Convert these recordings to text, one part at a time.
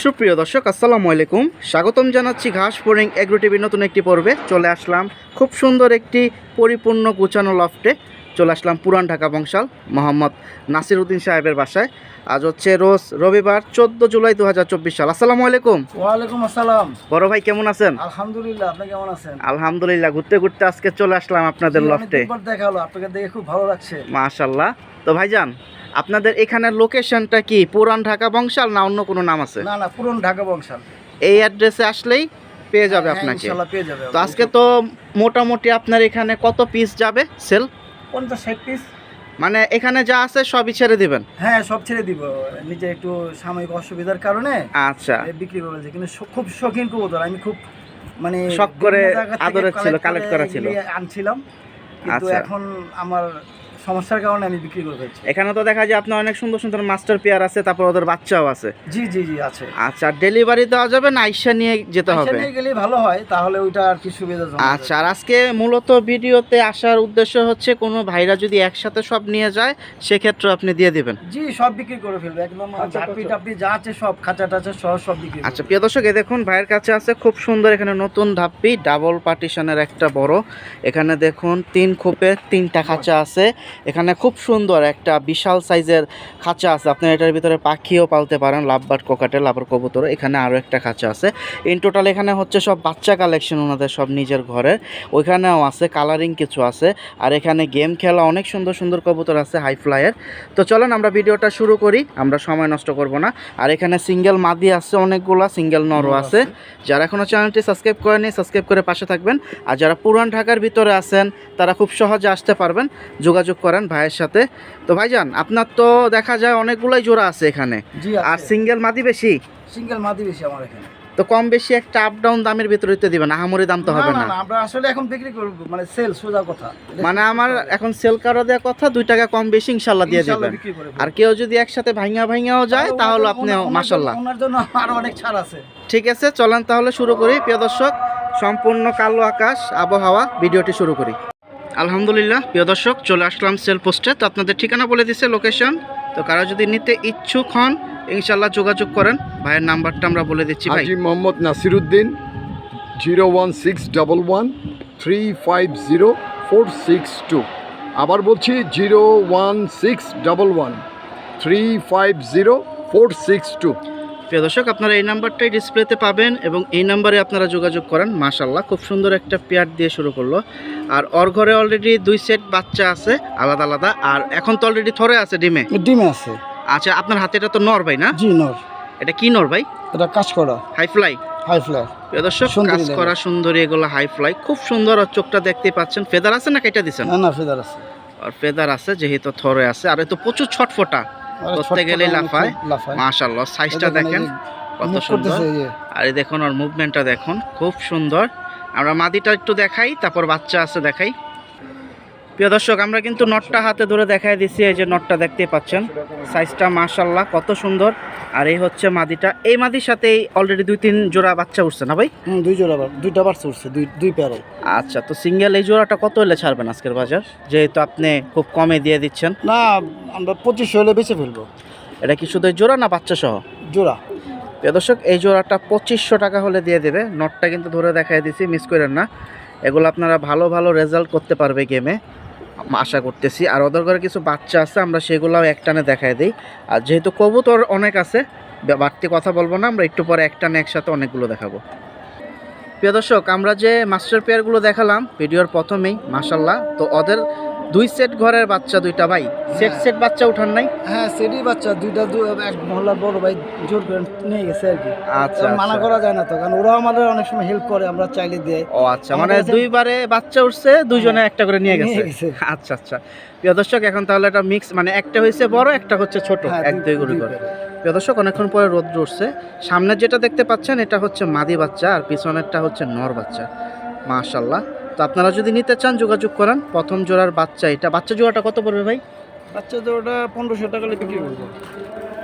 সুপ্রিয় দর্শক আসসালামু আলাইকুম। স্বাগতম জানাচ্ছি ঘাস ফোরিং এগ্রো টিভির নতুন একটি পর্বে। চলে আসলাম খুব সুন্দর একটি পরিপূর্ণ গুছানো লফটে। চলে আসলাম পুরান ঢাকা বংশাল মোহাম্মদ নাসির উদ্দিন সাহেবের বাসায়। আজ হচ্ছে রোজ রবিবার চোদ্দ জুলাই দু হাজার চব্বিশ সাল। আসসালামু আলাইকুম। ওয়ালাইকুম আসসালাম। বড় ভাই কেমন আছেন? আলহামদুলিল্লাহ আপনি কেমন আছেন? আলহামদুলিল্লাহ ঘুরতে ঘুরতে আজকে চলে আসলাম আপনাদের লফটে। দেখা হলো আপনাকে দেখে খুব ভালো লাগছে। মাশাল্লাহ। তো ভাইজান আপনাদের এখানের লোকেশনটা কি? পুরান ঢাকা বংশাল না অন্য কোনো নাম আছে? না না পুরন ঢাকা বংশাল। এই অ্যাড্রেসে আসলেই পেয়ে যাবে হ্যাঁ, আপনাকে। পেয়ে যাবে তো আজকে তো মোটামুটি আপনার এখানে কত পিস যাবে? সেল পঞ্চাশ ষাট পিস মানে এখানে যা আছে সবই ছেড়ে দিবেন? হ্যাঁ সব ছেড়ে দিব। নিজে একটু সাময়িক অসুবিধার কারণে আচ্ছা। বিক্রি করে ফেলছি। কিন্তু খুব শৌখিন কবুতর। আমি খুব মানে শখ করে আদরের ছিল, collect করা ছিল। আনছিলাম। কিন্তু আচ্ছা। এখন আমার সমস্যার কারণে আমি বিক্রি করে ফেলছি। এখানে তো দেখা যায় আপনার অনেক সুন্দর সুন্দর মাস্টার পেয়ার আছে তারপর ওদের বাচ্চাও আছে। জি জি জি আছে। আচ্ছা ডেলিভারি দেওয়া যাবে না আইসা নিয়ে যেতে আচ্ছা, হবে? নিয়ে গেলে ভালো হয় তাহলে ওইটা আর কি সুবিধা আচ্ছা আর আজকে মূলত ভিডিওতে আসার উদ্দেশ্য হচ্ছে কোনো ভাইরা যদি একসাথে সব নিয়ে যায় সেক্ষেত্রে আপনি দিয়ে দিবেন। জি সব বিক্রি করে ফেলবে একদম ঝাপি টাপি যা আছে সব খাঁচা টাচা সহ সব বিক্রি আচ্ছা প্রিয় দর্শক দেখুন ভাইয়ের কাছে আছে খুব সুন্দর এখানে নতুন ধাপ্পি ডাবল পার্টিশনের একটা বড়। এখানে দেখুন তিন খোপে তিনটা খাঁচা আছে। এখানে খুব সুন্দর একটা বিশাল সাইজের খাঁচা আছে। আপনি এটার ভিতরে পাখিও পালতে পারেন লাভবার্ড কোকাটেল লাভবার কবুতর এখানে আরও একটা খাঁচা আছে। ইন টোটাল এখানে হচ্ছে সব বাচ্চা কালেকশন ওনাদের সব নিজের ঘরে ওইখানেও আছে কালারিং কিছু আছে। আর এখানে গেম খেলা অনেক সুন্দর সুন্দর কবুতর আছে হাই ফ্লাইয়ের তো চলেন আমরা ভিডিওটা শুরু করি আমরা সময় নষ্ট করব না। আর এখানে সিঙ্গেল মাদি আছে অনেকগুলা সিঙ্গেল নরও আছে। যারা এখনও চ্যানেলটি সাবস্ক্রাইব করেনি সাবস্ক্রাইব করে পাশে থাকবেন। আর যারা পুরান ঢাকার ভিতরে আছেন তারা খুব সহজে আসতে পারবেন। যোগাযোগ করেন ভাইয়ের সাথে। তো ভাইজান আপনার তো দেখা যায় অনেকগুলাই জোড়া আছে এখানে। আর সিঙ্গেল মাদি বেশি? সিঙ্গেল মাদি বেশি আমার এখানে। তো কম বেশি একটা আপ ডাউন দামের ভিতরে দিতে দিবেন আহামরি দাম তো হবে না আমরা আসলে এখন বিক্রি করব মানে সেল সোজা কথা। মানে আমার এখন সেল কারও দেওয়ার কথা দুই টাকা কম বেশি ইনশাল্লাহ দিয়ে ইনশাআল্লাহ দেবেন। আর কেউ যদি একসাথে ভাঙা ভাঙাও যায় তাহলে আপনি জন্য- ওনার জন্য আরও অনেক ছাড় আছে। ঠিক আছে চলেন তাহলে শুরু করি প্রিয় দর্শক। সম্পূর্ণ কালো আকাশ আবহাওয়া ভিডিওটি শুরু করি। আলহামদুলিল্লাহ, প্রিয় দর্শক, চলে আসলাম সেল পোস্টে তো আপনাদের ঠিকানা বলে দিছে লোকেশন তো কারা যদি নিতে ইচ্ছুক হন ইনশাল্লাহ যোগাযোগ করেন। ভাইয়ের নাম্বারটা আমরা বলে দিচ্ছি, ভাই। Mohammad Nasiruddin, zero one six double one, three five zero four six two. আবার বলছি, zero one six double one, three five zero four six two. প্রিয় দর্শক আপনারা এই নাম্বারটাই ডিসপ্লেতে পাবেন এবং এই নাম্বারে আপনারা যোগাযোগ করেন। মাশাল্লাহ খুব সুন্দর একটা পেয়ার দিয়ে শুরু করল। আর ওর ঘরে অলরেডি দুই সেট বাচ্চা আছে আলাদা আলাদা। আর এখন তো অলরেডি থরে আছে ডিমে? ডিমে আছে। আচ্ছা আপনার হাতে এটা তো নর ভাই না? জি নর। এটা কি নর ভাই? এটা কাজ করা। High fly. হাই ফ্লার প্রিয় দর্শক কাজ করা সুন্দরী এগুলো হাই ফ্লাই। খুব সুন্দর আর চোখটা দেখতে পাচ্ছেন। ফেদার আছে না কেটে দিচ্ছেন না না ফেদার আছে। আর ফেদার আছে যেহেতু থরে আছে। আর এ তো প্রচুর ছটফটা। ধরতে গেলে লাফায়। মাশাল্লাহ সাইজটা দেখেন কত সুন্দর। আর দেখুন ওর মুভমেন্টটা দেখুন খুব সুন্দর। আমরা মাদিটা একটু দেখাই তারপর বাচ্চা আছে দেখাই। প্রিয় দর্শক আমরা কিন্তু নটটা হাতে ধরে দেখাই দিচ্ছি এই যে নটটা দেখতে পাচ্ছেন। সাইজটা মাশাল্লাহ কত সুন্দর। আর এই হচ্ছে মাদিটা। এই মাদির সাথেই অলরেডি দুই তিন জোড়া বাচ্চা উঠছে না ভাই? দুই জোড়া দুইটা বার উঠছে দুই দুই প্যারে আচ্ছা তো সিঙ্গেল এই জোড়াটা কত হলে ছাড়বেন আজকের বাজার? যেহেতু আপনি খুব কমে দিয়ে দিচ্ছেন। না আমরা পঁচিশশো হলে বেচে ফেলব। এটা কি শুধু জোড়া না বাচ্চা সহ? জোড়া। প্রিয় দর্শক এই জোড়াটা পঁচিশশো টাকা হলে দিয়ে দেবে। নটটা কিন্তু ধরে দেখাই দিছি মিস করেন না। এগুলো আপনারা ভালো ভালো রেজাল্ট করতে পারবে গেমে আশা করতেছি। আর ওদের ঘরে কিছু বাচ্চা আছে, আমরা সেগুলোও একটানে দেখায় দিই। আর যেহেতু কবুতর অনেক আছে বাড়তি কথা বলব না, আমরা একটু পরে একটানে একসাথে অনেকগুলো দেখাবো। প্রিয় দর্শক, আমরা যে মাস্টার পেয়ারগুলো দেখালাম, ভিডিওর প্রথমেই মাসাল্লাহ তো ওদের দুই সেট ঘরের বাচ্চা দুইটা ভাই। সেট সেট বাচ্চা উঠান নাই? হ্যাঁ সেটি বাচ্চা। দুইটা দু এক মহল্লার বড় ভাই জোর করে নিয়ে গেছে আর কি। আচ্ছা মানা আচ্ছা। করা যায় না তো কারণ ওরাও আমাদের অনেক সময় হেল্প করে আমরা চাইলে দেয় ও আচ্ছা মানে দুইবারে বাচ্চা উঠছে দুইজনে একটা করে নিয়ে গেছে। আচ্ছা আচ্ছা। প্রিয় দর্শক এখন তাহলে এটা মিক্স মানে একটা হয়েছে বড় একটা হচ্ছে ছোট হ্যাঁ, এক দুই করে পেয়ারে। প্রিয় দর্শক অনেকক্ষণ পরে রোদ্র উঠছে। সামনে যেটা দেখতে পাচ্ছেন এটা হচ্ছে মাদি বাচ্চা আর পিছনেরটা হচ্ছে নর বাচ্চা। মাশাল্লাহ তো আপনারা যদি নিতে চান যোগাযোগ করান। প্রথম জোড়ার বাচ্চা এটা। বাচ্চা জোড়াটা কত পড়বে ভাই? বাচ্চা জোড়াটা পনেরোশো টাকা লেগে বিক্রি করব।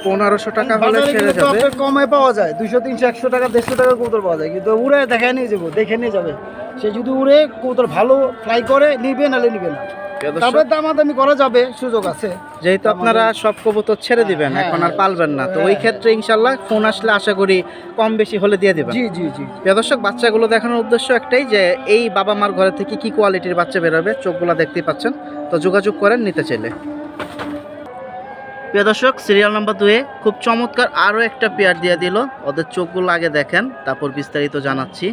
পনেরোশো টাকা হলে সেরে যাবে। কমে পাওয়া যায়। দুশো তিনশো একশো টাকা দেড়শো টাকা কৌতল পাওয়া যায়। কিন্তু উড়ে দেখে নিয়ে যাব দেখে নিয়ে যাবে। সে যদি উড়ে কৌতল ভালো ফ্লাই করে নিবে নাহলে নিবে না। তারপরে দামাদামি করা যাবে সুযোগ আছে। যেহেতু আপনারা সব কবুতর ছেড়ে দিবেন হ্যাঁ, এখন আর হ্যাঁ। পালবেন না। তো ওই হ্যাঁ। ক্ষেত্রে ইনশাল্লাহ ফোন আসলে আশা করি কম বেশি হলে দিয়ে দিবেন। জি জি জি। প্রিয় দর্শক বাচ্চাগুলো দেখানোর উদ্দেশ্য একটাই যে এই বাবা মার ঘরে থেকে কি কোয়ালিটির বাচ্চা বেরোবে চোখগুলো দেখতেই পাচ্ছেন। তো যোগাযোগ করেন নিতে চাইলে। প্রিয় দর্শক সিরিয়াল নাম্বার দুয়ে খুব চমৎকার আরও একটা পেয়ার দিয়ে দিল। ওদের চোখগুলো আগে দেখেন তারপর বিস্তারিত জানাচ্ছি।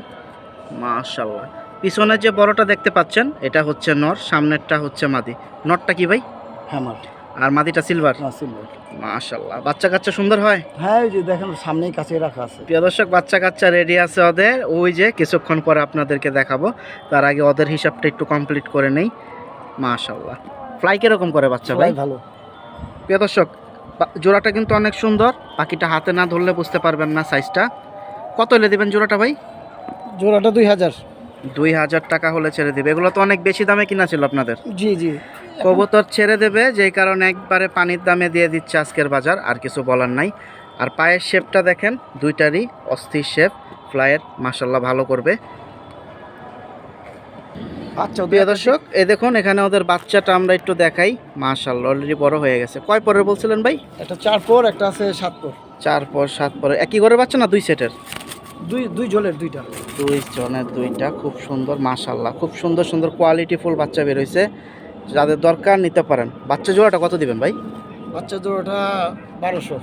মাশাল্লাহ পিছনে যে বড়টা দেখতে পাচ্ছেন এটা হচ্ছে নর সামনেরটা হচ্ছে মাদি। নরটা কি ভাই? হ্যামার আর মাদিটা সিলভার? সিলভার। মাশাল্লাহ। বাচ্চা কাচ্চা সুন্দর হয়? হ্যাঁ ওই যে দেখেন সামনেই কাছে রাখা আছে। প্রিয় দর্শক বাচ্চা কাচ্চা রেডি আছে ওদের। ওই যে কিছুক্ষণ পরে আপনাদেরকে দেখাবো। তার আগে ওদের হিসাবটা একটু কমপ্লিট করে নেই। মাশাল্লাহ। ফ্লাই কীরকম করে বাচ্চা ভাই? ভালো। প্রিয় দর্শক জোড়াটা কিন্তু অনেক সুন্দর। পাখিটা হাতে না ধরলে বুঝতে পারবেন না সাইজটা কত এলে দেবেন জোড়াটা ভাই? জোড়াটা দুই হাজার। দুই হাজার টাকা হলে ছেড়ে দিবে। এগুলো তো অনেক বেশি দামে কিনা ছিল আপনাদের? জি জি। কবুতর ছেড়ে দেবে যেই কারণে একবারে পানির দামে দিয়ে দিচ্ছে আজকের বাজার আর কিছু বলার নাই। আর পায়ের শেপটা দেখেন দুইটারই অস্থির শেপ ফ্লাইয়ের মাসাল্লাহ ভালো করবে। আচ্ছা প্রিয় দর্শক এ দেখুন এখানে ওদের বাচ্চাটা আমরা একটু দেখাই। মাশাল্লাহ অলরেডি বড় হয়ে গেছে। কয় পরের বলছিলেন ভাই? একটা চার পর একটা আছে সাত পর। চার পর সাত পরে একই করে বাচ্চা না দুই সেটের? দুই দুই ঝোলের দুইটা। দুই জনের দুইটা খুব সুন্দর মাশাল্লাহ খুব সুন্দর সুন্দর কোয়ালিটি ফুল বাচ্চা বেরোইছে যাদের দরকার নিতে পারেন। বাচ্চা জোড়াটা কত দিবেন ভাই? বাচ্চা জোড়াটা বারোশো।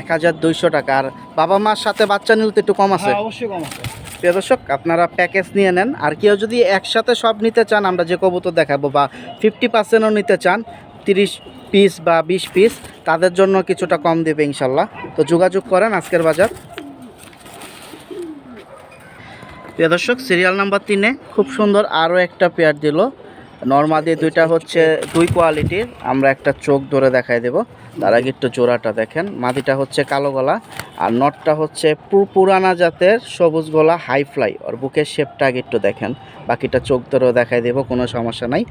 এক হাজার দুইশো টাকা। আর বাবা মার সাথে বাচ্চা নিলে তো একটু কম আছে। হ্যাঁ অবশ্যই কম আছে। প্রিয় দর্শক আপনারা প্যাকেজ নিয়ে নেন। আর কেউ যদি একসাথে সব নিতে চান আমরা যে কবুতর দেখাবো বা ফিফটি পার্সেন্টও নিতে চান তিরিশ পিস বা বিশ পিস তাদের জন্য কিছুটা কম দেবে ইনশাল্লাহ তো যোগাযোগ করেন আজকের বাজার। প্রিয় দর্শক সিরিয়াল নাম্বার তিনে খুব সুন্দর আরও একটা পেয়ার দিল। নর্মাদি দুইটা হচ্ছে দুই কোয়ালিটির আমরা একটা চোখ ধরে দেখাই দেব। তার আগে একটু জোড়াটা দেখেন। মাদিটা হচ্ছে কালো গলা আর নটটা হচ্ছে পুরানা জাতের সবুজ গলা হাই ফ্লাই। আর বুকের শেপটা আগে একটু দেখেন। বাকিটা চোখ ধরেও দেখাই দেবো কোনো সমস্যা নাই।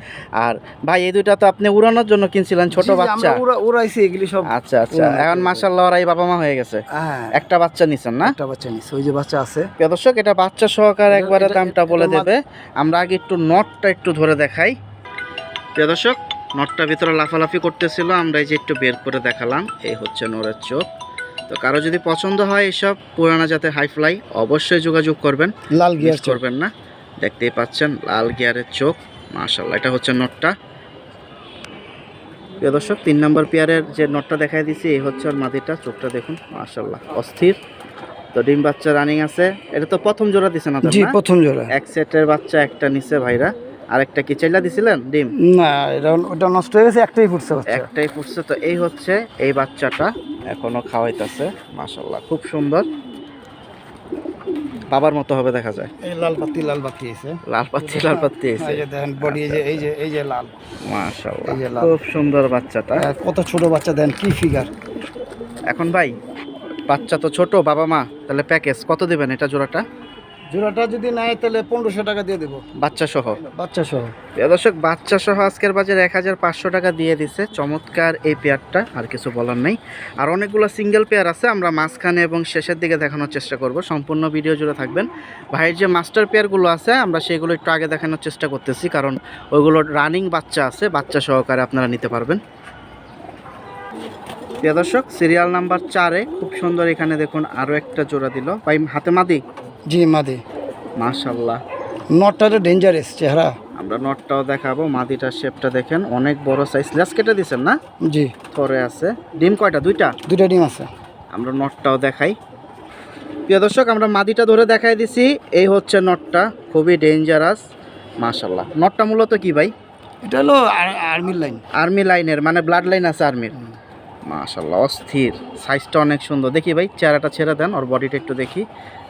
আর ভাই এই দুইটা তো আপনি উড়ানোর জন্য কিনছিলেন ছোট বাচ্চা? উড়াইছি এগুলি সব আচ্ছা আচ্ছা। এখন মাসাল্লাহ ওরাই বাবা মা হয়ে গেছে। হ্যাঁ। একটা বাচ্চা নিছেন না? একটা বাচ্চা নিচ্ছে ওই যে বাচ্চা আছে। দর্শক এটা বাচ্চা সহকারে একবারে দামটা বলে দেবে। আমরা আগে একটু নটটা একটু ধরে দেখাই। দর্শক নটটা ভিতরে লাফালাফি করতেছিল আমরা এই যে একটু বের করে দেখালাম এই হচ্ছে নরের চোখ। তো কারও যদি পছন্দ হয় এসব পুরানা জাতের হাই ফ্লাই অবশ্যই যোগাযোগ করবেন। লাল গিয়ার করবেন না। দেখতেই পাচ্ছেন লাল গিয়ারের চোখ মাশাল্লাহ এটা হচ্ছে নটটা। প্রিয় দর্শক তিন নম্বর পেয়ারের যে নটটা দেখাই দিছি এই হচ্ছে ওর মাদিটা চোখটা দেখুন মাশাল্লাহ অস্থির। তো ডিম বাচ্চা রানিং আছে এটা তো প্রথম জোড়া দিছে না? প্রথম জোড়া। এক সেটের বাচ্চা একটা নিছে ভাইরা। আরেকটা কি চাইলা দিছিলেন? ডিম? না এটা ওটা নষ্ট হয়ে গেছে একটাই ফুটছে একটাই ফুটছে তো এই হচ্ছে এই বাচ্চাটা। এখনও খাওয়াইতেছে মাশাল্লাহ খুব সুন্দর। বাবার মতো হবে দেখা যায়। এই লাল পাতি লাল পাতি আছে। লাল পাত্তি লাল পাত্তি এসে এই যে দেখেন বডি এই যে এই যে এই যে লাল। মাশাল্লাহ এই যে লাল। খুব সুন্দর বাচ্চাটা। কত ছোট বাচ্চা দেন কি ফিগার এখন ভাই বাচ্চা তো ছোট বাবা মা তাহলে প্যাকেজ কত দিবেন এটা জোড়াটা? জোড়াটা যদি নেয় তাহলে পনেরোশো টাকা দিয়ে দেবো। বাচ্চা সহ। বাচ্চা সহ। দর্শক বাচ্চা সহ আজকের বাজারে এক হাজার পাঁচশো টাকা দিয়ে দিছে। চমৎকার এই পেয়ারটা আর কিছু বলার নেই। আর অনেকগুলো সিঙ্গেল পেয়ার আছে আমরা মাঝখানে এবং শেষের দিকে দেখানোর চেষ্টা করব। সম্পূর্ণ ভিডিও জুড়ে থাকবেন। ভাইয়ের যে মাস্টার পেয়ারগুলো আছে আমরা সেগুলো একটু আগে দেখানোর চেষ্টা করতেছি কারণ ওইগুলো রানিং বাচ্চা আছে বাচ্চা সহকারে আপনারা নিতে পারবেন। প্রিয় দর্শক সিরিয়াল নাম্বার চারে খুব সুন্দর এখানে দেখুন আরও একটা জোড়া দিল। ভাই হাতে মাদি? জি মাদি। মাশাল্লাহ নটটা তো ডেঞ্জারাস চেহারা। আমরা নটটাও দেখাবো মাদিটার শেপটা দেখেন অনেক বড় সাইজ লেস কেটে দিচ্ছেন না? জি। থরে আছে। ডিম কয়টা? দুইটা? দুইটা ডিম আছে। আমরা নটটাও দেখাই। প্রিয় দর্শক আমরা মাদিটা ধরে দেখাই দিছি। এই হচ্ছে নটটা খুবই ডেঞ্জারাস মাশাল্লাহ নটটা মূলত কি ভাই? এটা হলো আর্মির লাইন আর্মি লাইনের মানে ব্লাড লাইন আছে আর্মির মাশাল্লাহ অস্থির। সাইজটা অনেক সুন্দর। দেখি ভাই চেহারাটা ছেড়ে দেন ওর বডিটা একটু দেখি।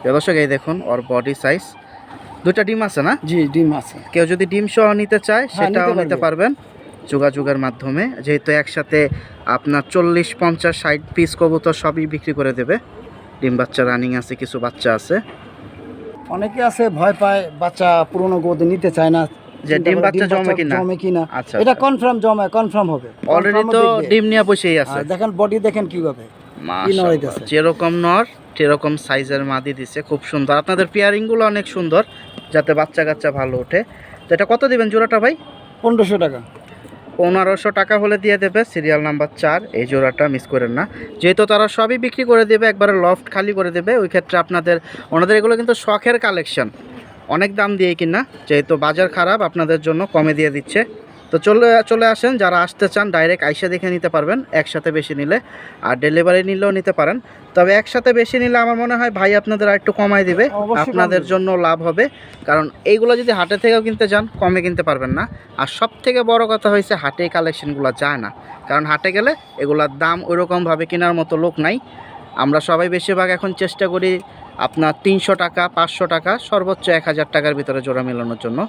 দর্শক এই দেখুন ওর বডি সাইজ দুইটা ডিম আছে না? জি ডিম আছে। কেউ যদি ডিম সহ নিতে চায় হ্যাঁ, সেটাও নিতে পারবেন যোগাযোগের মাধ্যমে। যেহেতু একসাথে আপনার চল্লিশ পঞ্চাশ ষাট পিস কবুতর সবই বিক্রি করে দেবে। ডিম বাচ্চা রানিং আছে কিছু বাচ্চা আছে। অনেকে আছে ভয় পায় বাচ্চা পুরনো গোদ নিতে চায় না। যে ডিম বাচ্চা জমে কিনা? জমে কিনা? আচ্ছা এটা আচ্ছা। কনফার্ম জমে কনফার্ম হবে। অলরেডি তো ডিম নিয়ে বসেই আছে। দেখেন বডি দেখেন কীভাবে? যেরকম নর সেরকম সাইজের মাদি দিছে খুব সুন্দর। আপনাদের পেয়ারিংগুলো অনেক সুন্দর যাতে বাচ্চা কাচ্চা ভালো ওঠে। তো এটা কত দিবেন জোড়াটা ভাই? পনেরোশো টাকা। পনেরোশো টাকা হলে দিয়ে দেবে সিরিয়াল নাম্বার চার। এই জোড়াটা মিস করেন না। যেহেতু তারা সবই বিক্রি করে দেবে একবারে লফট খালি করে দেবে ওই ক্ষেত্রে আপনাদের ওনাদের এগুলো কিন্তু শখের কালেকশন অনেক দাম দিয়ে কিনা যেহেতু বাজার খারাপ আপনাদের জন্য কমে দিয়ে দিচ্ছে। তো চলে চলে আসেন যারা আসতে চান ডাইরেক্ট আইসা দেখে নিতে পারবেন একসাথে বেশি নিলে। আর ডেলিভারি নিলেও নিতে পারেন। তবে একসাথে বেশি নিলে আমার মনে হয় ভাই আপনাদের আর একটু কমাই দিবে। আপনাদের। জন্য লাভ হবে। কারণ এইগুলো যদি হাটে থেকেও কিনতে যান কমে কিনতে পারবেন না। আর সব থেকে বড় কথা হয়েছে হাটে কালেকশনগুলো যায় না। কারণ হাটে গেলে এগুলোর দাম ওইরকমভাবে কেনার মতো লোক নাই। আমরা সবাই বেশিরভাগ এখন চেষ্টা করি আপনার তিনশো টাকা পাঁচশো টাকা সর্বোচ্চ এক হাজার টাকার ভিতরে জোড়া মেলানোর জন্য।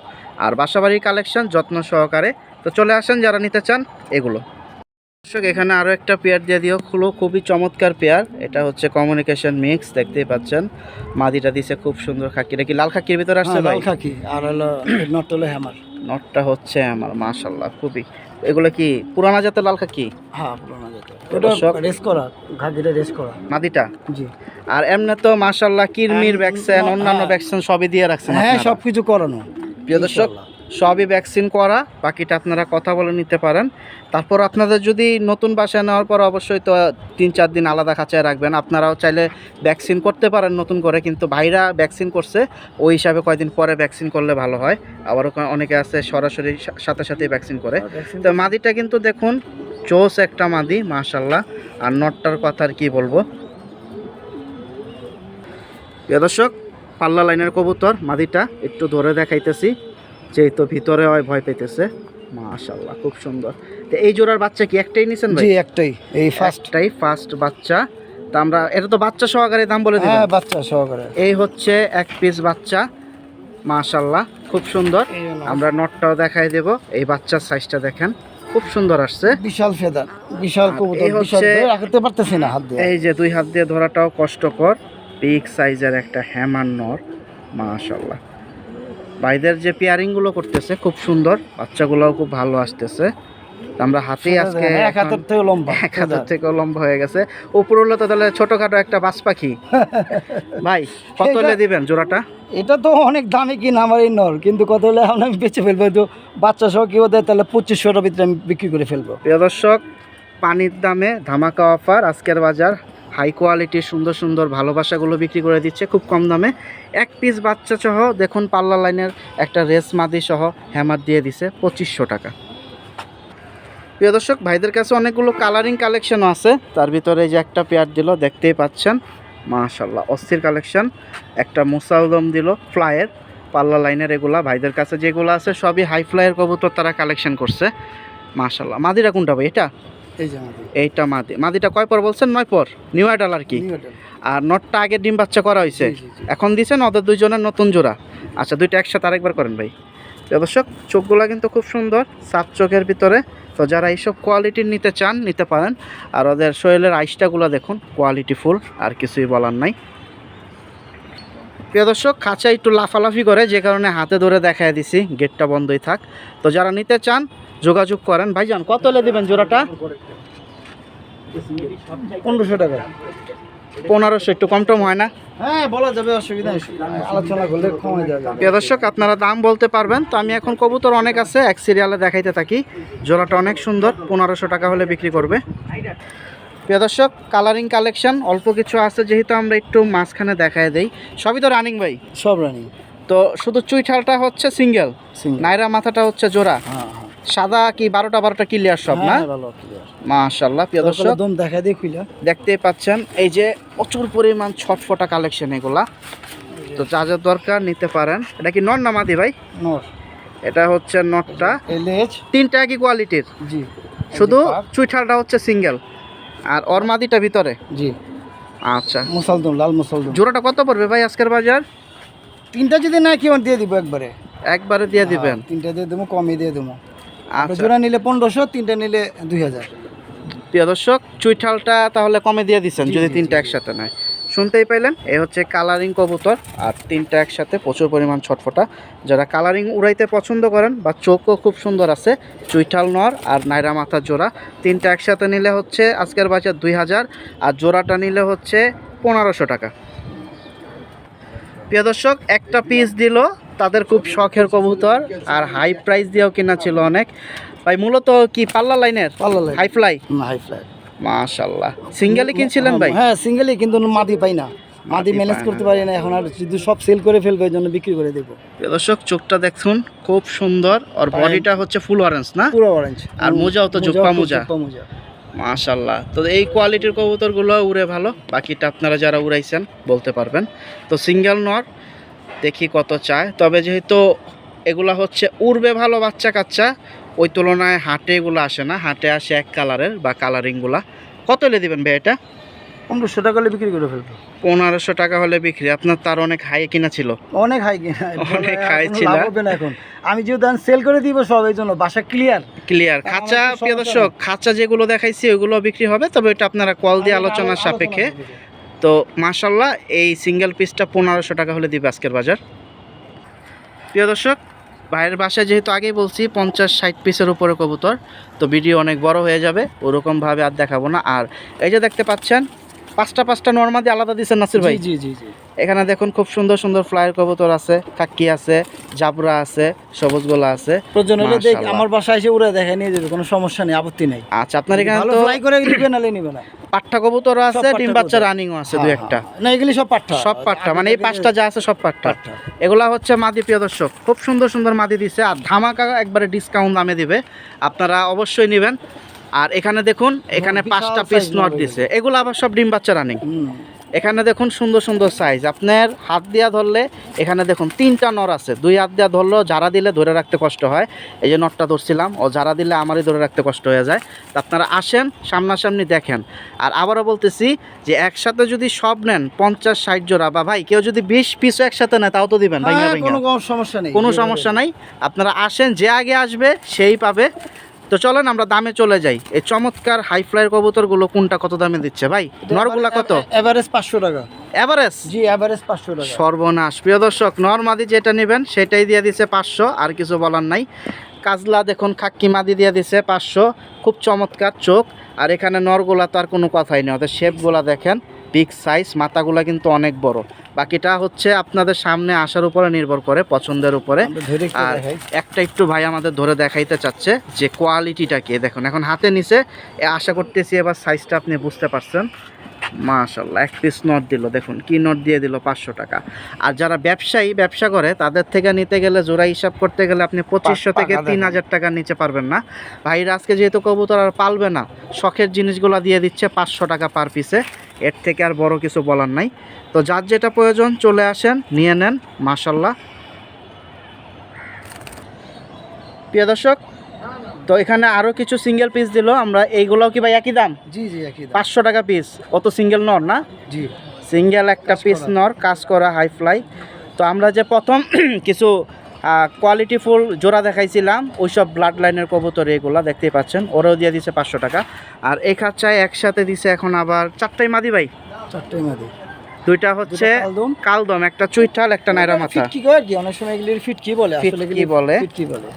আর বাসাবাড়ির কালেকশন যত্ন সহকারে তো চলে আসেন যারা নিতে চান এগুলো। দর্শক এখানে আরও একটা পেয়ার দিয়ে দিও। খুলো খুবই চমৎকার পেয়ার। এটা হচ্ছে কমিউনিকেশন মিক্স দেখতেই পাচ্ছেন। মাদিটা দিছে খুব সুন্দর খাকি। এটা কি লাল খাকির ভিতরে আসছে হ্যাঁ, লাল খাকি। আর হলো নট হলো হ্যামার নটটা হচ্ছে আমার মাশাল্লাহ খুবই। এগুলো কি পুরানা জাতের লাল খাকি? হ্যাঁ পুরোনো যেটা দর্শক। ওটা রেস করা খাকিটা রেস করা। মাদিটা? জি। আর এমনি তো মাশাল্লাহ কিরমির ভ্যাকসিন অন্যান্য। ভ্যাকসিন সবই দিয়ে রাখছেন হ্যাঁ আপনারা। সব কিছু করানো। প্রিয় দর্শক। সবই ভ্যাকসিন করা বাকিটা আপনারা কথা বলে নিতে পারেন। তারপর আপনাদের যদি নতুন বাসায় নেওয়ার পর অবশ্যই তো তিন চার দিন আলাদা খাঁচায় রাখবেন। আপনারাও চাইলে ভ্যাকসিন করতে পারেন নতুন করে কিন্তু ভাইরা ভ্যাকসিন করছে ওই হিসাবে কয়দিন পরে ভ্যাকসিন করলে ভালো হয়। আবার অনেকে আছে সরাসরি সাথে সাথে ভ্যাকসিন করে। তো মাদিটা কিন্তু দেখুন চোস একটা মাদি মাশাল্লাহ আর নটটার কথা আর কি বলব। দর্শক পাল্লা লাইনের কবুতর মাদিটা একটু ধরে দেখাইতেছি। যেহেতু ভিতরে হয় ভয় পেতেছে মাশাল্লাহ খুব সুন্দর। তো এই জোড়ার বাচ্চা কি একটাই নিছেন ভাই? জি একটাই। এই ফার্স্ট ফার্স্টটাই ফার্স্ট বাচ্চা। তা আমরা এটা তো বাচ্চা সহকারে দাম বলে দিলাম হ্যাঁ বাচ্চা সহকারে। এই হচ্ছে এক পিস বাচ্চা। মাশাল্লাহ খুব সুন্দর। আমরা নটটাও দেখাই দেব। এই বাচ্চার সাইজটা দেখেন। খুব সুন্দর আসছে। বিশাল ফেদার বিশাল কবুতর এই বিশাল। হচ্ছে- রাখতে পারতেছি না হাত দিয়ে। এই যে দুই হাত দিয়ে ধরাটাও কষ্টকর। বিগ সাইজের একটা হ্যামার নর মাশাল্লাহ ভাইদের যে পেয়ারিংগুলো করতেছে খুব সুন্দর বাচ্চাগুলোও খুব ভালো আসতেছে। আমরা হাতেই আজকে এক হাতের থেকে লম্বা এক হাজার থেকেও লম্বা হয়ে গেছে। উপর হলো তো তাহলে ছোটখাটো একটা বাস পাখি। ভাই কত হলে দিবেন জোড়াটা? এটা তো অনেক দামি কিনা আমার এই নর কিন্তু কত হলে আমি বেচে ফেলব? তো বাচ্চা সহ কেউ দেয় তাহলে পঁচিশশোটার ভিতরে আমি বিক্রি করে ফেলব। প্রিয় দর্শক পানির দামে ধামাকা অফার আজকের বাজার হাই কোয়ালিটির সুন্দর সুন্দর ভালোবাসাগুলো বিক্রি করে দিচ্ছে খুব কম দামে। এক পিস বাচ্চা সহ, দেখুন পাল্লা লাইনের একটা রেস মাদি সহ হ্যামার দিয়ে দিছে পঁচিশশো টাকা। প্রিয় দর্শক, ভাইদের কাছে অনেকগুলো কালারিং কালেকশনও আছে। তার ভিতরে যে একটা পেয়ার দিল, দেখতেই পাচ্ছেন। মাশাল্লাহ অস্থির কালেকশন একটা মুসাউদম দিল ফ্লায়ের পাল্লা লাইনের এগুলা, ভাইদের কাছে যেগুলো আছে, সবই হাই ফ্লাইয়ের কবুতর তারা কালেকশন করছে। মাশাল্লাহ মাদিরা কোনটা ভাই? এটা? এই যে এইটা মাদি। মাদিটা কয় পর বলছেন? নয় পর? নিউ আইডাল আর কি? আর নটটা আগে ডিম বাচ্চা করা হয়েছে। এখন দিয়েছেন ওদের দুইজনের নতুন জোড়া। আচ্ছা দুইটা একসাথে আরেকবার করেন ভাই। দর্শক চোখগুলো কিন্তু খুব সুন্দর সাত চোখের ভিতরে। তো যারা এইসব কোয়ালিটির নিতে চান নিতে পারেন। আর ওদের শরীরের আইসটাগুলো দেখুন কোয়ালিটি ফুল আর কিছুই বলার নাই। প্রিয় দর্শক খাঁচা একটু লাফালাফি করে যে কারণে হাতে ধরে দেখায় দিছি গেটটা বন্ধই থাক। তো যারা নিতে চান যোগাযোগ করেন। ভাইজান কত হলে দিবেন জোড়াটা? পনেরোশো টাকা। পনেরোশো একটু কম টম হয় না? হ্যাঁ বলা যাবে অসুবিধা নেই। আলোচনা করলে কমে যাবে। প্রিয় দর্শক আপনারা দাম বলতে পারবেন। তো আমি এখন কবুতর অনেক আছে এক সিরিয়ালে দেখাইতে থাকি। জোড়াটা অনেক সুন্দর পনেরোশো টাকা হলে বিক্রি করবে। প্রিয় দর্শক কালারিং কালেকশন অল্প কিছু আছে যেহেতু আমরা একটু মাঝখানে দেখায় দেই। সবই তো রানিং ভাই? সব রানিং তো শুধু চুইঠালটা হচ্ছে সিঙ্গেল নাইরা মাথাটা হচ্ছে জোড়া? হ্যাঁ হ্যাঁ। সাদা কি বারোটা বারোটা ক্লিয়ার সব না? হ্যাঁ, clear। মাশাল্লাহ প্রিয় দর্শক দর্শক। দম দেখা দিয়ে খুইলা দেখতেই পাচ্ছেন এই যে প্রচুর পরিমাণ ছটফটা কালেকশন এগুলা। তো যা যা দরকার নিতে পারেন। এটা কি নর না মাদি ভাই? নর। এটা হচ্ছে নটটা। তিনটা একই কোয়ালিটির জি। শুধু চুইঠালটা হচ্ছে সিঙ্গেল আর ওর মাদিটা ভিতরে? জি। আচ্ছা। মুসালদম লাল মুসালদম জোড়াটা কত পড়বে ভাই আজকের বাজার? তিনটা যদি না কেউ দিয়ে দিব একবারে? একবারে দিয়ে দিবেন? হ্যাঁ, তিনটা দিয়ে দেবো কমই দিয়ে দেবো। আচ্ছা। জোড়া নিলে পনেরোশো তিনটা নিলে দুই হাজার। প্রিয় দর্শক চুইঠালটা তাহলে কমে দিয়ে দিচ্ছেন যদি তিনটা একসাথে নেয়। শুনতেই পাইলেন? এ হচ্ছে কালারিং কবুতর আর তিনটা একসাথে প্রচুর পরিমাণ ছটফটা। যারা কালারিং উড়াইতে পছন্দ করেন বা চোখও খুব সুন্দর আছে চুইঠাল নর আর নাইরা মাথার জোড়া। তিনটা একসাথে নিলে হচ্ছে আজকের বাজার দুই হাজার আর জোড়াটা নিলে হচ্ছে পনেরোশো টাকা। প্রিয় দর্শক একটা পিস দিল তাদের খুব শখের কবুতর আর হাই প্রাইস দিয়েও কেনা ছিল অনেক। ভাই মূলত কি পাল্লা লাইনের? পাল্লা। হাই ফ্লাই হাই ফ্লাই মাশাল্লাহ সিঙ্গেলই কিনছিলেন ভাই? হ্যাঁ সিঙ্গেলই কিন্তু মাদি পাই না। মাদি ম্যানেজ করতে পারি না এখন আর যদি সব সেল করে ফেলবে এই জন্য বিক্রি করে দেবো। দর্শক চোখটা দেখুন খুব সুন্দর। আর বডিটা হচ্ছে ফুল অরেঞ্জ না? পুরো অরেঞ্জ আর মোজাও তো জোপ্পা মোজা। মোজা। মাশাল্লাহ তো এই কোয়ালিটির কবুতরগুলো উড়ে ভালো। বাকিটা আপনারা যারা উড়াইছেন বলতে পারবেন। তো সিঙ্গেল নর দেখি কত চায়। তবে যেহেতু এগুলা হচ্ছে উড়বে ভালো বাচ্চা কাচ্চা ওই তুলনায় হাটে এগুলো আসে না হাটে আসে এক কালারের বা কালারিংগুলা। কত এলে দিবেন ভাই এটা? পনেরোশো টাকা হলে বিক্রি করে ফেলব। পনেরোশো টাকা হলে বিক্রি। আপনার তার অনেক হাই কিনা ছিল? অনেক হাই কিনা অনেক high ছিল। এখন। আমি যেহেতু সেল করে দিব সব এই জন্য বাসা ক্লিয়ার ক্লিয়ার খাঁচা প্রিয় দর্শক খাঁচা যেগুলো দেখাইছি ওইগুলো বিক্রি হবে তবে এটা আপনারা কল দিয়ে আলোচনার সাপেক্ষে। তো মাশাল্লাহ এই সিঙ্গেল পিসটা পনেরোশো টাকা হলে দিবে আজকের বাজার। প্রিয় দর্শক ভাইয়ের বাসায় যেহেতু আগেই বলছি, পঞ্চাশ ষাট পিসের উপরে কবুতর, তো ভিডিও অনেক বড় হয়ে যাবে, ওরকমভাবে আর দেখাবো না। আর এই যে দেখতে পাচ্ছেন পাঁচটা পাঁচটা নর্মাদি আলাদা দিচ্ছেন নাসির ভাই? জি জি জি। এখানে দেখুন খুব সুন্দর সুন্দর ফ্লায়ার কবুতর আছে কাকি আছে জাবরা আছে সবুজ গোলা আছে। প্রয়োজন হলে দেখ আমার বাসায় এসে উড়ে দেখে নিয়ে যাবে কোনো সমস্যা নেই আপত্তি নেই। আচ্ছা আপনার এখানে তো ফ্লাই করে দিবে নালে নিবে না। পাট্টা কবুতর আছে ডিম বাচ্চা। রানিংও আছে দু হ্যাঁ, একটা। হ্যাঁ। না এগুলি সব পাঠা সব পাট্টা মানে এই পাঁচটা যা আছে সব পাট্টা। এগুলা হচ্ছে মাদি প্রিয় দর্শক। খুব সুন্দর সুন্দর মাদি দিছে আর ধামাকা একবারে ডিসকাউন্ট দামে দিবে। আপনারা অবশ্যই নেবেন। আর এখানে দেখুন এখানে পাঁচটা পিস নট দিছে। এগুলো আবার সব ডিম বাচ্চা রানিং এখানে দেখুন সুন্দর সুন্দর সাইজ আপনার হাত দিয়া ধরলে এখানে দেখুন তিনটা নর আছে। দুই হাত দিয়া ধরলেও যারা দিলে ধরে রাখতে কষ্ট হয়। এই যে নটটা ধরছিলাম ও যারা দিলে আমারই ধরে রাখতে কষ্ট হয়ে যায়। তা আপনারা আসেন সামনাসামনি দেখেন। আর আবারও বলতেছি যে একসাথে যদি সব নেন পঞ্চাশ ষাট জোড়া বা ভাই কেউ যদি বিশ পিসও একসাথে নেয় তাও তো দিবেন হ্যাঁ, কোনো কোনো সমস্যা নেই। কোনো সমস্যা নাই। আপনারা আসেন যে আগে আসবে সেই পাবে। তো চলেন আমরা দামে চলে যাই। এই চমৎকার হাই ফ্লাইয়ের কবুতরগুলো কোনটা কত দামে দিচ্ছে ভাই? নরগুলা কত? এভারেজ পাঁচশো টাকা। এভারেজ? জি এভারেজ পাঁচশো টাকা। সর্বনাশ। প্রিয় দর্শক নর্মাদি যেটা নেবেন সেটাই দিয়ে দিছে পাঁচশো আর কিছু বলার নাই। কাজলা দেখুন খাক্কি মাদি দিয়ে দিছে পাঁচশো খুব চমৎকার চোখ। আর এখানে নরগুলা তো আর কোনো কথাই নেই ওদের শেপগুলা দেখেন। বিগ সাইজ মাথাগুলা কিন্তু অনেক বড়। বাকিটা হচ্ছে আপনাদের সামনে আসার উপরে নির্ভর করে পছন্দের উপরে। আর একটা একটু ভাই আমাদের ধরে দেখাইতে চাচ্ছে যে কোয়ালিটিটা কি। দেখুন এখন হাতে নিচে আশা করতেছি এবার সাইজটা আপনি বুঝতে পারছেন। মাশাল্লাহ এক পিস নোট দিল। দেখুন কি নোট দিয়ে দিল? পাঁচশো টাকা। আর যারা ব্যবসায়ী ব্যবসা করে তাদের থেকে নিতে গেলে জোড়া হিসাব করতে গেলে আপনি পঁচিশশো থেকে তিন হাজার টাকার নিচে পারবেন না। ভাইরা আজকে যেহেতু কবুতর আর পালবে না শখের জিনিসগুলো দিয়ে দিচ্ছে পাঁচশো টাকা পার পিসে এর থেকে আর বড় কিছু বলার নাই। তো যার যেটা প্রয়োজন চলে আসেন নিয়ে নেন মাশাল্লাহ। প্রিয় দর্শক তো এখানে আরও কিছু সিঙ্গেল পিস দিল। আমরা এইগুলোও কি ভাই একই দাম? জি জি একই পাঁচশো টাকা পিস অত সিঙ্গেল নর না? জি। সিঙ্গেল একটা পিস নর কাজ করা হাই ফ্লাই তো আমরা যে প্রথম কিছু কোয়ালিটি ফুল জোড়া দেখাইছিলাম ওইসব ব্লাড লাইনের কবুতর এগুলা দেখতেই পাচ্ছেন। ওরাও দিয়ে দিছে পাঁচশো টাকা। আর এই খাঁচায় একসাথে দিছে এখন আবার চারটাই মাদি ভাই? চারটাই মাদি। দুইটা হচ্ছে কালদম। একটা চুইঠাল একটা নাইরা মাথা। ফিটকি কয় কি? অনেক সময় এগুলির ফিট কি বলে আসলে ফিটকি এগুলি বলে। ফিটকি বলে।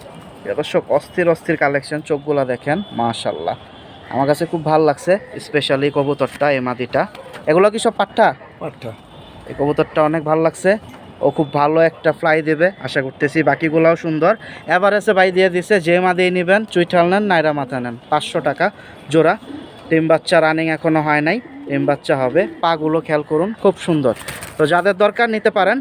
দর্শক অস্থির অস্থির কালেকশন চোখগুলা দেখেন মাশাল্লাহ আমার কাছে খুব ভালো লাগছে স্পেশালি কবুতরটা এই মাদিটা। এগুলো কি সব পাট্টা? পাট্টা। এই কবুতরটা অনেক ভালো লাগছে। ও খুব ভালো একটা ফ্লাই দেবে, আশা করতেছি। বাকিগুলাও সুন্দর। এভারেজে ভাই দিয়ে দিছে যে মা দিয়ে নেবেন, চুইঠাল নেন, নাইরা মাথা নেন। পাঁচশো টাকা জোড়া। ডিম বাচ্চা রানিং এখনও হয় নাই, ডিম বাচ্চা হবে। পাগুলো খেয়াল করুন, খুব সুন্দর। তো যাদের দরকার নিতে পারেন।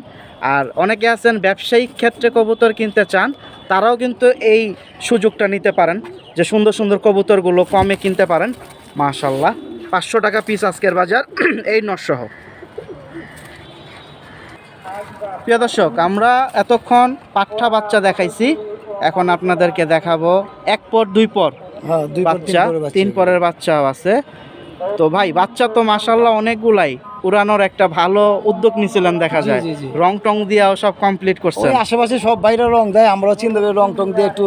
আর অনেকে আছেন ব্যবসায়িক ক্ষেত্রে কবুতর কিনতে চান, তারাও কিন্তু এই সুযোগটা নিতে পারেন, যে সুন্দর সুন্দর কবুতরগুলো কমে কিনতে পারেন। মাশাল্লাহ পাঁচশো টাকা পিস আজকের বাজার। এই নসহ প্রিয় দর্শক আমরা এতক্ষণ পাঠা বাচ্চা দেখাইছি। এখন আপনাদেরকে দেখাবো এক পর দুই পর হ্যাঁ দুই বাচ্চা তিন পরের বাচ্চাও আছে। তো ভাই বাচ্চা তো মাসাল্লাহ অনেকগুলাই উড়ানোর একটা ভালো উদ্যোগ নিছিলেন দেখা যায়। রং টং দিয়াও সব কমপ্লিট ওই করছেন আশেপাশে সব বাইরে রং দেয় আমরাও চিন্তা করি রং টং দিয়ে একটু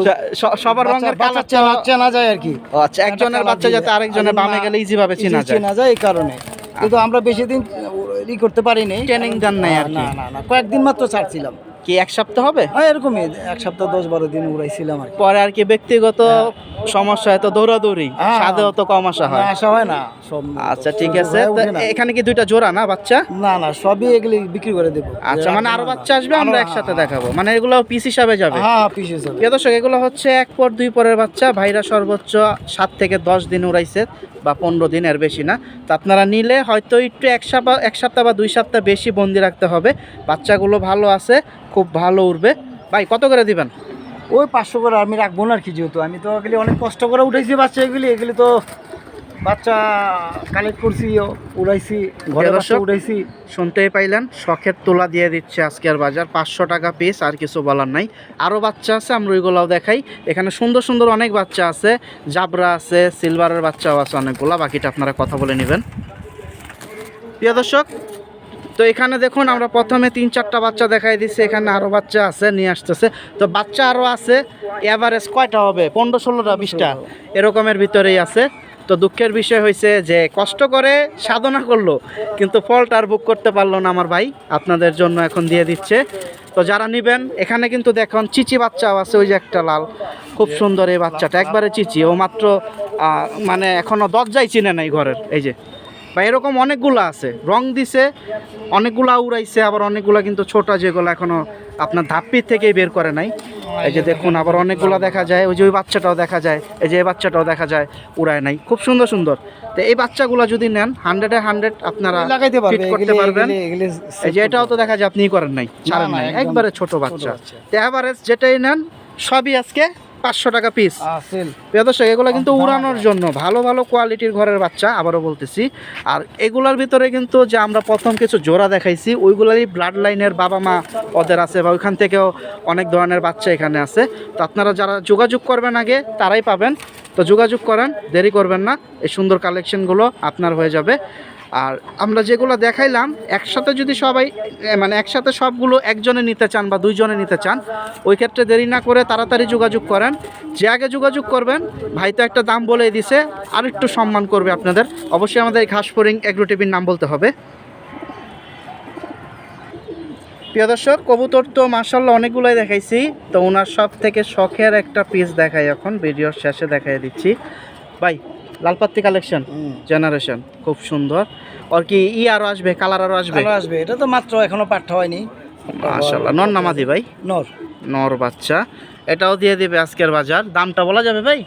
সবার রঙের কালার চেনা যায় আর কি। আচ্ছা একজনের বাচ্চা যাতে আরেকজনের আর বামে গেলে ইজি ভাবে চেনা যায়। চেনা যায় এই কারণে। কিন্তু আমরা বেশি দিন ই করতে পারিনি। ট্রেনিং দেন নাই আর না না না কয়েকদিন মাত্র ছাড়ছিলাম। কি এক সপ্তাহ হবে? হ্যাঁ এরকমই। এক সপ্তাহ দশ বারো দিন উড়াইছিলাম আর কি। পরে আর কি ব্যক্তিগত সমস্যা হয় তো দৌড়াদৌড়ি হ্যাঁ। সাদেও তো কম আসা হয়। না, আসা হয় না। সব আচ্ছা ঠিক আছে। হয়ে তো ওঠে না। এখানে কি দুইটা জোড়া না বাচ্চা? না না সবই এগুলি বিক্রি করে দেবো। আচ্ছা মানে আরও। বাচ্চা আসবে আমরা একসাথে দেখাবো। মানে এগুলো পিস হিসাবে যাবে। হ্যাঁ পিসে যাবে প্রিয় দর্শক এগুলো হচ্ছে এক পর দুই পরের বাচ্চা। ভাইরা সর্বোচ্চ সাত থেকে দশ দিন উড়াইছে বা পনেরো দিন এর বেশি না। তো আপনারা নিলে হয়তো একটু এক সপ্তাহ এক সপ্তাহ বা দুই সপ্তাহ বেশি বন্দি রাখতে হবে। বাচ্চাগুলো ভালো আছে। খুব ভালো উঠবে ভাই কত করে দিবেন? ওই পাঁচশো করে আমি রাখব না আর কি যেহেতু। আমি তো এগুলি অনেক কষ্ট করে উঠেছি বাচ্চা এগুলি। এগুলি তো বাচ্চা কালেক্ট করছি উড়াইছি ঘরে বাচ্চা উঠাইছি শুনতেই পাইলেন শখের তোলা দিয়ে দিচ্ছে আজকের বাজার। পাঁচশো টাকা পিস আর কিছু বলার নাই। আরও বাচ্চা আছে আমরা ওইগুলোও দেখাই। এখানে সুন্দর সুন্দর অনেক বাচ্চা আছে। জাবরা আছে সিলভারের বাচ্চাও আছে অনেকগুলো। বাকিটা আপনারা কথা বলে নেবেন। প্রিয় দর্শক তো এখানে দেখুন, আমরা প্রথমে তিন, চারটা বাচ্চা দেখাই দিচ্ছি এখানে আরও বাচ্চা আছে, নিয়ে আসতেছে। তো বাচ্চা আরও আছে এভারেজ কয়টা হবে? পনেরো, ষোলোটা, বিশটা? এরকমের ভিতরেই আছে। তো দুঃখের বিষয় হয়েছে যে, কষ্ট করে সাধনা করল, কিন্তু ফলটা আর বুক করতে পারল না আমার ভাই। আপনাদের জন্য এখন দিয়ে দিচ্ছে। তো যারা নেবেন, এখানে কিন্তু দেখুন, চিচি বাচ্চাও আছে, ওই যে একটা লাল। খুব সুন্দর এই বাচ্চাটা। একবারে চিচি, ও মাত্র মানে এখনও দরজাই চিনে নাই ঘরের, এই যে। বা এরকম অনেকগুলো আছে। রং দিছে অনেকগুলা উড়াইছে আবার অনেকগুলা কিন্তু ছোট যেগুলো এখনও আপনার ধাপ্পির থেকেই বের করে নাই। এই যে দেখুন আবার অনেকগুলা দেখা যায় ওই যে ওই বাচ্চাটাও দেখা যায় এই যে এই বাচ্চাটাও দেখা যায় উড়ায় নাই। খুব সুন্দর সুন্দর। তো এই বাচ্চাগুলো যদি নেন হান্ড্রেডে হান্ড্রেড আপনারা লাগাইতে করতে পারবেন। এই যে এটাও তো দেখা যায় আপনি করেন নাই ছাড়েন নাই। একবারে ছোট বাচ্চা। তো এভারেজ যেটাই নেন সবই আজকে পাঁচশো টাকা পিস প্রিয় দর্শক এগুলো কিন্তু উড়ানোর জন্য ভালো ভালো কোয়ালিটির ঘরের বাচ্চা আবারও বলতেছি। আর এগুলার ভিতরে কিন্তু যে আমরা প্রথম কিছু জোড়া দেখাইছি ওইগুলারই ব্লাড লাইনের বাবা মা ওদের আছে বা ওইখান থেকেও অনেক ধরনের বাচ্চা এখানে আছে। তো আপনারা যারা যোগাযোগ করবেন আগে তারাই পাবেন। তো যোগাযোগ করেন দেরি করবেন না। এই সুন্দর কালেকশনগুলো আপনার হয়ে যাবে। আর আমরা যেগুলো দেখাইলাম, একসাথে যদি সবাই মানে একসাথে সবগুলো একজনে নিতে চান বা দুইজনে নিতে চান, ওই ক্ষেত্রে দেরি না করে তাড়াতাড়ি যোগাযোগ করেন। যে আগে যোগাযোগ করবেন, ভাই তো একটা দাম বলে দিছে আর একটু সম্মান করবে আপনাদের। অবশ্যই আমাদের এই ঘাসফড়িং এগ্রো টিভির নাম বলতে হবে। প্রিয় দর্শক, কবুতর তো মার্শাল্লাহ অনেকগুলোই দেখাইছি, তো ওনার সব থেকে শখের একটা পিস দেখাই এখন, ভিডিওর শেষে দেখাই দিচ্ছি। ভাই লালপাত্তি কালেকশন জেনারেশন খুব সুন্দর। ওর কি ই আরও আসবে কালার আরও আসবে? আসবে এটা তো মাত্র এখনও পাঠা হয়নি। মাশাল্লাহ নর নামাদি ভাই? নর। নর বাচ্চা এটাও দিয়ে দিবে আজকের বাজার। দামটা বলা যাবে ভাই?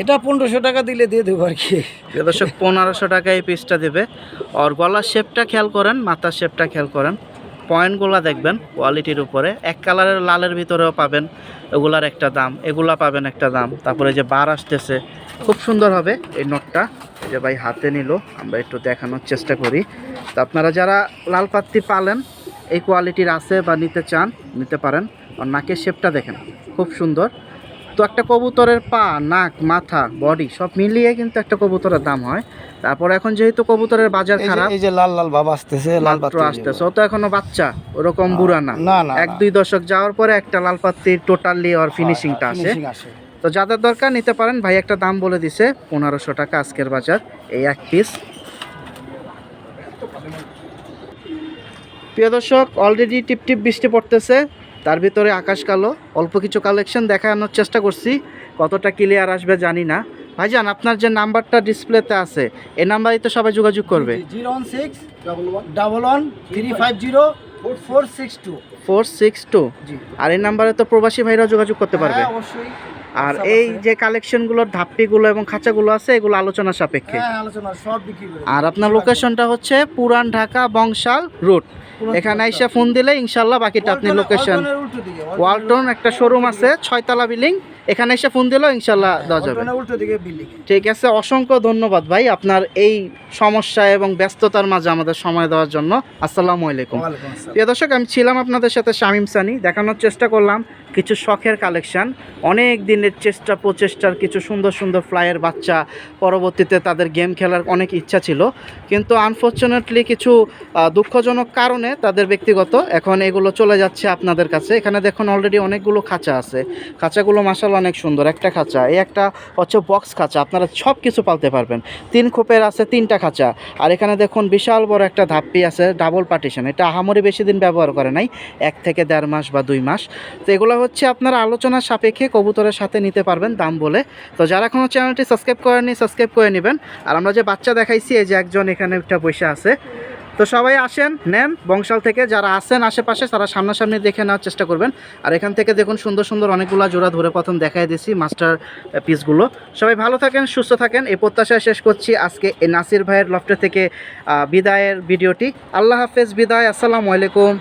এটা পনেরোশো টাকা দিলে দিয়ে দেবো আর কি। দর্শক পনেরোশো টাকা এই পিসটা দেবে। আর গলার শেপটা খেয়াল করেন মাথার শেপটা খেয়াল করেন। পয়েন্টগুলো দেখবেন কোয়ালিটির উপরে। এক কালারের লালের ভিতরেও পাবেন, এগুলার একটা দাম, এগুলা পাবেন একটা দাম। তারপরে যে বার আসতেছে, খুব সুন্দর হবে এই নটটা যে ভাই হাতে নিল, আমরা একটু দেখানোর চেষ্টা করি। তো আপনারা যারা লাল পাত্তি পালেন, এই কোয়ালিটির আছে বা নিতে চান, নিতে পারেন। আর নাকের শেপটা দেখেন, খুব সুন্দর। তো একটা কবুতরের পা নাক মাথা বডি সব মিলিয়ে কিন্তু একটা কবুতরের দাম হয়। তারপর এখন যেহেতু কবুতরের বাজার খারাপ এই যে লাল লাল ভাব আসতেছে লাল বাতি আসতেছে। ও তো এখনও বাচ্চা ওরকম বুড়া না। না না এক দুই দশক যাওয়ার পরে একটা লাল পাত্তির টোটালি ওর ফিনিশিংটা আসে। আসে। তো যাদের দরকার নিতে পারেন ভাই একটা দাম বলে দিছে পনেরোশো টাকা আজকের বাজার এই এক পিস প্রিয় দর্শক অলরেডি টিপ টিপ বৃষ্টি পড়তেছে। তার ভিতরে আকাশ কালো অল্প কিছু কালেকশন দেখানোর চেষ্টা করছি কতটা ক্লিয়ার আসবে জানি না। ভাইজান আপনার যে নাম্বারটা ডিসপ্লেতে আছে এই নাম্বারই তো সবাই যোগাযোগ করবে। Zero one six double one three five zero four six two. Four six two. আর এই নাম্বারে তো প্রবাসী ভাইরাও যোগাযোগ করতে পারবে। হ্যাঁ, অবশ্যই। আর এই। যে কালেকশনগুলোর ধাপ্পিগুলো এবং খাঁচাগুলো আছে এগুলো আলোচনা সাপেক্ষে। হ্যাঁ আর আপনার লোকেশনটা হচ্ছে পুরান ঢাকা বংশাল রুট এখানে। এসে ফোন দিলে ইনশাল্লাহ বাকিটা আপনি লোকেশন ওয়ালটন একটা শোরুম আছে ছয়তলা বিল্ডিং এখানে এসে ফোন দিলেও ইনশাল্লাহ দেওয়া যাবে। দিকে বিল্ডিং ঠিক আছে অসংখ্য ধন্যবাদ ভাই আপনার এই সমস্যা এবং ব্যস্ততার মাঝে আমাদের সময় দেওয়ার জন্য। আসসালামু আলাইকুম। প্রিয় দর্শক আমি ছিলাম আপনাদের সাথে শামিম সানি। দেখানোর চেষ্টা করলাম কিছু শখের কালেকশন। অনেক দিনের চেষ্টা প্রচেষ্টার কিছু সুন্দর সুন্দর ফ্লাইয়ের বাচ্চা। পরবর্তীতে তাদের গেম খেলার অনেক ইচ্ছা ছিল। কিন্তু আনফর্চুনেটলি কিছু দুঃখজনক কারণে তাদের ব্যক্তিগত এখন এগুলো চলে যাচ্ছে আপনাদের কাছে। এখানে দেখুন অলরেডি অনেকগুলো খাঁচা আছে। খাঁচাগুলো মাসাল অনেক সুন্দর, একটা খাঁচা, এই একটা হচ্ছে বক্স খাঁচা, আপনারা সব কিছু পালতে পারবেন। তিন খোপের আছে তিনটা খাঁচা, আর এখানে দেখুন বিশাল বড় একটা ধাপ্পি আছে ডাবল পার্টিশন এটা আহামরি বেশি দিন ব্যবহার করে নাই, এক থেকে দেড় মাস বা দুই মাস। তো এগুলো হচ্ছে আপনারা আলোচনার সাপেক্ষে কবুতরের সাথে নিতে পারবেন দাম বলে। তো যারা এখনও চ্যানেলটি সাবস্ক্রাইব করেনি সাবস্ক্রাইব করে নেবেন। আর আমরা যে বাচ্চা দেখাইছি, এই যে একজন এখানে একটা বসে আছে তো সবাই আসেন, নেন, বংশাল থেকে যারা আসেন আশেপাশে তারা সামনাসামনি দেখে নেওয়ার চেষ্টা করবেন। আর এখান থেকে দেখুন সুন্দর সুন্দর অনেকগুলো জোড়া ধরে প্রথম দেখাই দিয়েছি মাস্টার পিসগুলো। সবাই ভালো থাকেন, সুস্থ থাকেন। এই প্রত্যাশায় শেষ করছি আজকে এই নাসির ভাইয়ের লফটে থেকে বিদায়ের ভিডিওটি। আল্লাহ হাফেজ, বিদায়, আসসালামু আলাইকুম।